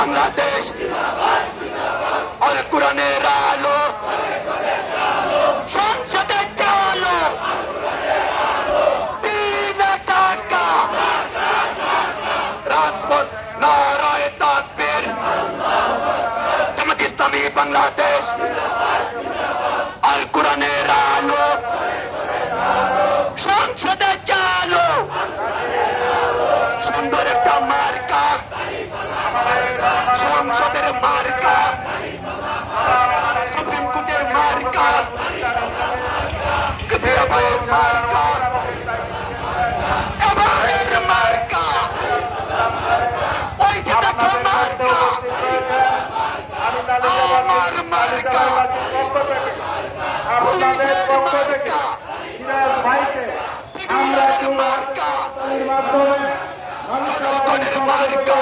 বাংলাদেশ। আর কোরআনের আলো। সংসদে চলো বিনা টাকা। রাজপথ নারায় তাকবীর। জামাত ইসলামী বাংলাদেশ। আল কোরআনের আলো। সংসদে চালো সুন্দর একটা মার্কা। সংসদের মার্কা সুপ্রিম কোর্টের মার্কা ভাইয়ের মার্কা এবারের মার্কা মার্কা